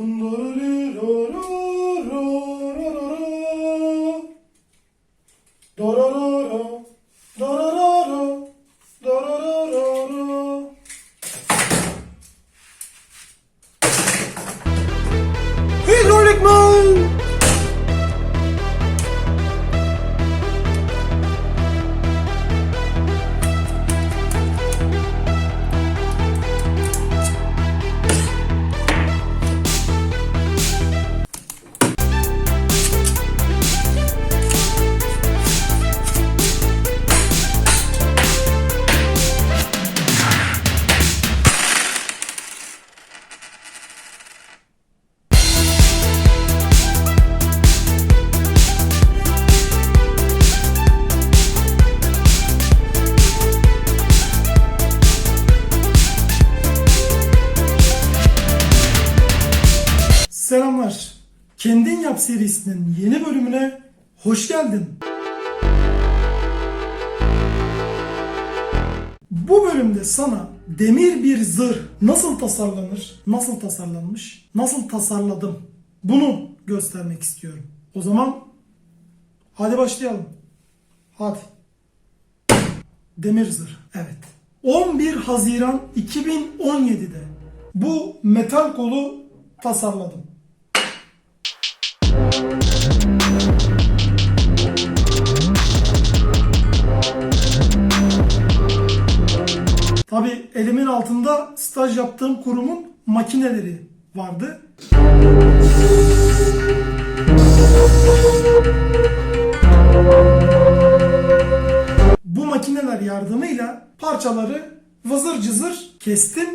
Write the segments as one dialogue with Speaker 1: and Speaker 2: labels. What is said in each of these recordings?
Speaker 1: Dorororo, Selamlar. Kendin Yap serisinin yeni bölümüne hoş geldin. Bu bölümde sana demir bir zırh nasıl tasarlanır, nasıl tasarlanmış, nasıl tasarladım bunu göstermek istiyorum. O zaman hadi başlayalım. Hadi. Demir zırh. Evet. 11 Haziran 2017'de bu metal kolu tasarladım. Tabi elimin altında staj yaptığım kurumun makineleri vardı. Bu makineler yardımıyla parçaları vızır cızır kestim,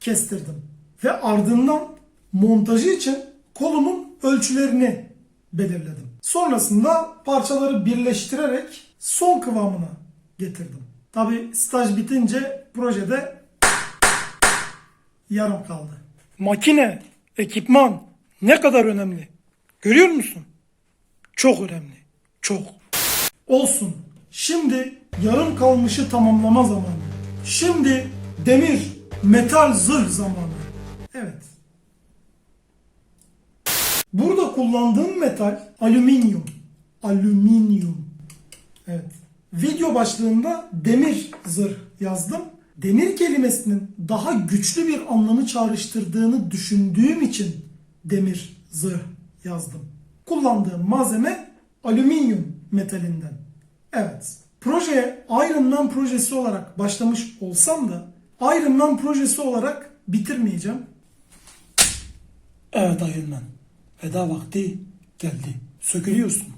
Speaker 1: kestirdim. Ve ardından montajı için kolumun ölçülerini belirledim. Sonrasında parçaları birleştirerek son kıvamına getirdim. Tabi staj bitince projede yarım kaldı. Makine, ekipman ne kadar önemli. Görüyor musun? Çok önemli. Çok. Olsun. Şimdi yarım kalmışı tamamlama zamanı. Şimdi demir, metal zırh zamanı. Evet. Burada kullandığım metal alüminyum. Alüminyum. Evet. Video başlığında demir zırh yazdım. Demir kelimesinin daha güçlü bir anlamı çağrıştırdığını düşündüğüm için demir zırh yazdım. Kullandığım malzeme alüminyum metalinden. Evet. Projeye Iron Man projesi olarak başlamış olsam da Iron Man projesi olarak bitirmeyeceğim. Evet Iron Man. Veda vakti geldi. Sökülüyorsun.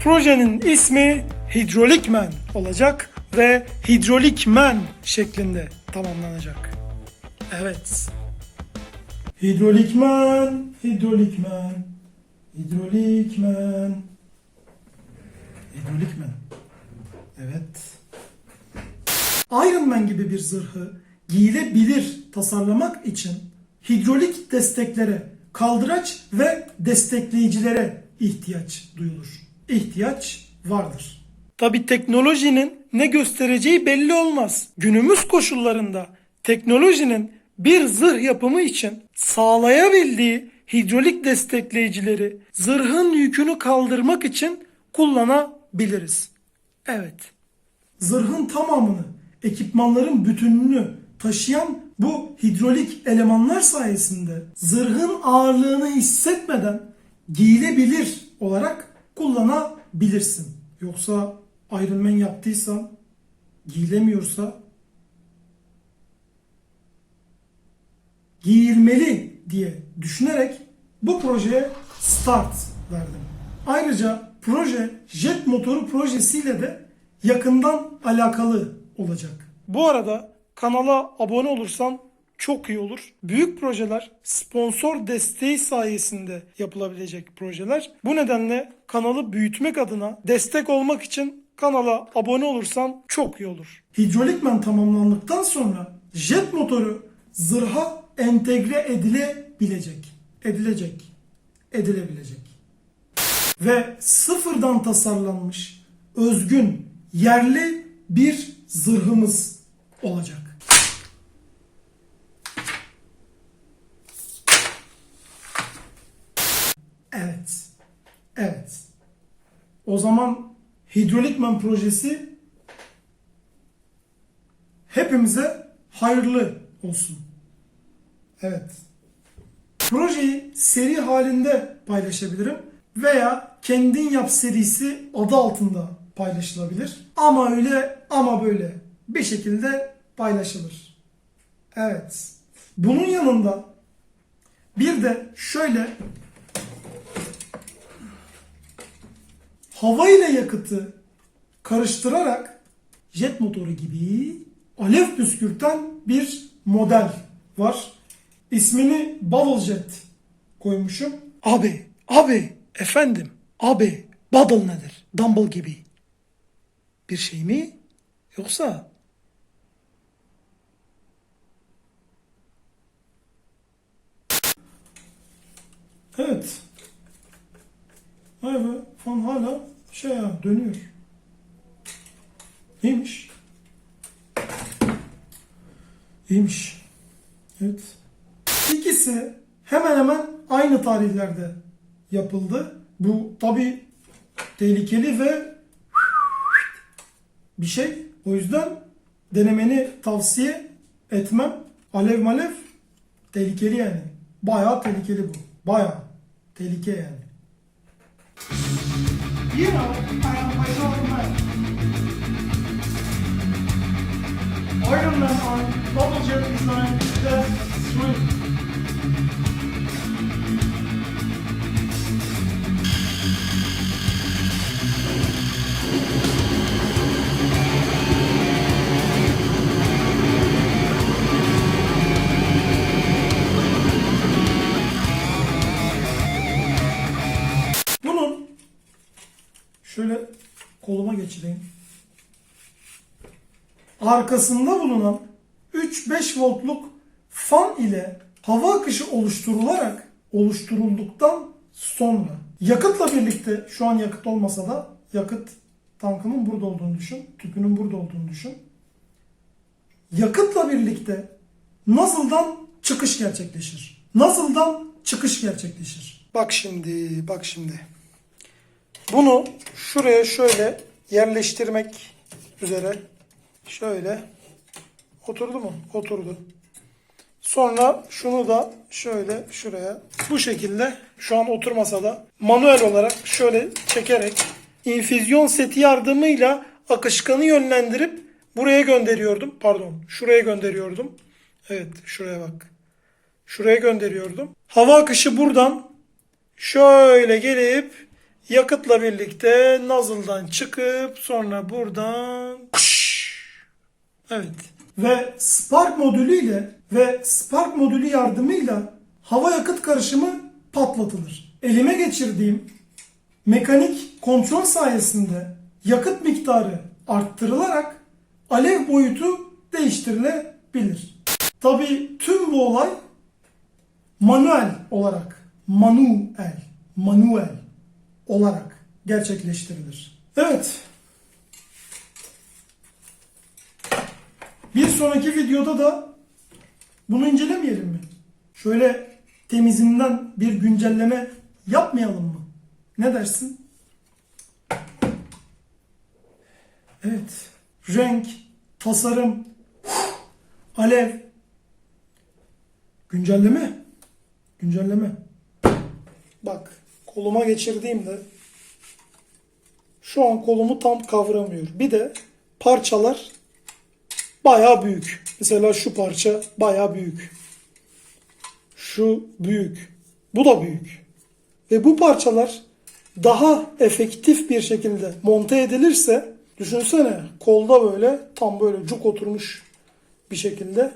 Speaker 1: Projenin ismi Hidrolik Man olacak ve Hidrolik Man şeklinde tamamlanacak. Evet. Hidrolik Man, Hidrolik Man, Hidrolik Man, Hidrolik Man. Evet. Iron Man gibi bir zırhı giyilebilir tasarlamak için hidrolik desteklere, kaldıraç ve destekleyicilere ihtiyaç duyulur. İhtiyaç vardır. Tabi teknolojinin ne göstereceği belli olmaz. Günümüz koşullarında teknolojinin bir zırh yapımı için sağlayabildiği hidrolik destekleyicileri zırhın yükünü kaldırmak için kullanabiliriz. Evet zırhın tamamını, ekipmanların bütününü taşıyan bu hidrolik elemanlar sayesinde zırhın ağırlığını hissetmeden giyilebilir olarak kullanabilirsin. Yoksa Iron Man yaptıysan giyilemiyorsa giyilmeli diye düşünerek bu projeye start verdim. Ayrıca proje jet motoru projesiyle de yakından alakalı olacak. Bu arada kanala abone olursan çok iyi olur. Büyük projeler sponsor desteği sayesinde yapılabilecek projeler. Bu nedenle kanalı büyütmek adına destek olmak için kanala abone olursan çok iyi olur. Hidrolikmen tamamlandıktan sonra jet motoru zırha entegre edilebilecek. Edilecek. Edilebilecek. Ve sıfırdan tasarlanmış, özgün, yerli bir zırhımız olacak. Evet. Evet. O zaman Hidrolikman projesi hepimize hayırlı olsun. Evet. Projeyi seri halinde paylaşabilirim veya kendin yap serisi adı altında paylaşılabilir. Ama öyle ama böyle bir şekilde paylaşılır. Evet. Bunun yanında bir de şöyle hava ile yakıtı karıştırarak jet motoru gibi alev püskürten bir model var. İsmini Bubble Jet koymuşum. Abi, abi, efendim, abi, bubble nedir? Dumble gibi. Bir şey mi? Yoksa Evet. Vay be, fan hala şey ya dönüyor. İyiymiş. İyiymiş. Evet. İkisi hemen hemen aynı tarihlerde yapıldı. Bu tabi tehlikeli ve bir şey. O yüzden denemeni tavsiye etmem. Alev malev tehlikeli yani. Bayağı tehlikeli bu. Bayağı tehlike yani. You know, I on Bubble Jet Design Test 3. şöyle koluma geçireyim. Arkasında bulunan 3-5 voltluk fan ile hava akışı oluşturularak oluşturulduktan sonra yakıtla birlikte şu an yakıt olmasa da yakıt tankının burada olduğunu düşün. Tüpünün burada olduğunu düşün. Yakıtla birlikte Nuzzle'dan çıkış gerçekleşir. Nuzzle'dan çıkış gerçekleşir. Bak şimdi, bak şimdi. Bunu şuraya şöyle yerleştirmek üzere şöyle oturdu mu? Oturdu. Sonra şunu da şöyle şuraya bu şekilde şu an oturmasa da manuel olarak şöyle çekerek infüzyon seti yardımıyla akışkanı yönlendirip buraya gönderiyordum. Pardon, şuraya gönderiyordum. Evet, şuraya bak. Şuraya gönderiyordum. Hava akışı buradan şöyle gelip yakıtla birlikte nozzle'dan çıkıp sonra buradan Evet. Ve Spark modülüyle ve Spark modülü yardımıyla hava yakıt karışımı patlatılır. Elime geçirdiğim mekanik kontrol sayesinde yakıt miktarı arttırılarak alev boyutu değiştirilebilir. Tabi tüm bu olay manuel olarak, manuel, manuel olarak gerçekleştirilir. Evet. Bir sonraki videoda da bunu incelemeyelim mi? Şöyle temizinden bir güncelleme yapmayalım mı? Ne dersin? Evet. Renk, tasarım, alev. Güncelleme. Güncelleme. Bak koluma geçirdiğimde şu an kolumu tam kavramıyor. Bir de parçalar bayağı büyük. Mesela şu parça bayağı büyük. Şu büyük. Bu da büyük. Ve bu parçalar daha efektif bir şekilde monte edilirse düşünsene kolda böyle tam böyle cuk oturmuş bir şekilde.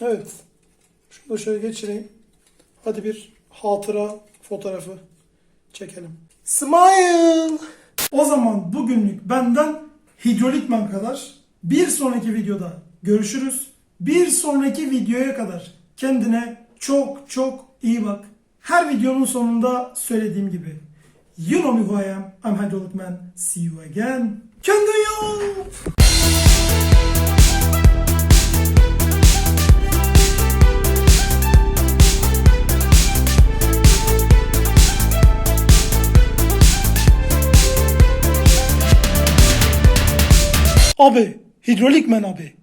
Speaker 1: Evet. Şunu da şöyle geçireyim. Hadi bir hatıra fotoğrafı çekelim. Smile! O zaman bugünlük benden hidrolikman kadar. Bir sonraki videoda görüşürüz. Bir sonraki videoya kadar kendine çok çok iyi bak. Her videonun sonunda söylediğim gibi. You know me who I am. I'm Hydraulic Man. See you again. Kendine iyi bak. Abi, hidrolik men abi.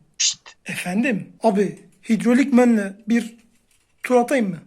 Speaker 1: Efendim, abi hidrolik menle bir tur atayım mı?